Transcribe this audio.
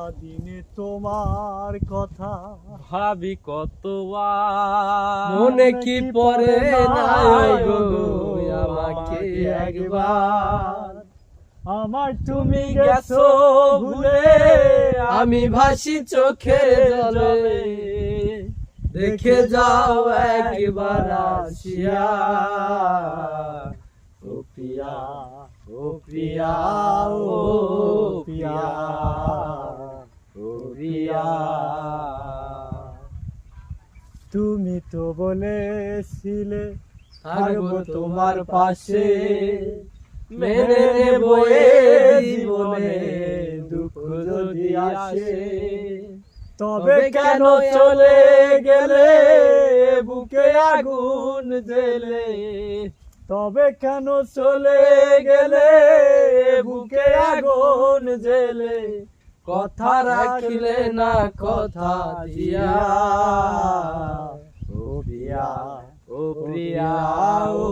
দিনে তোমার কথা। ভাবি কত মনে কি পড়ে না গো? আমাকে একবার। আমার তুমি গেছো গেছো ভুলে আমি ভাসি চোখে জলে। দেখে যাও একবার আসিয়া। ও প্রিয়া ও প্রিয়া ও প্রিয়া। তুমি তো বলেছিলে থাকব তোমার পাশে। মেনে নেব এ জীবনে দুঃখ যদি আসে তবে কেন চলে গেলে? বুকে আগুন জেলে। তবে কেন চলে গেলে? বুকে আগুন জেলে। কথা রাখিলে না কথা দিয়া। ও প্রিয়া ও প্রিয়া ও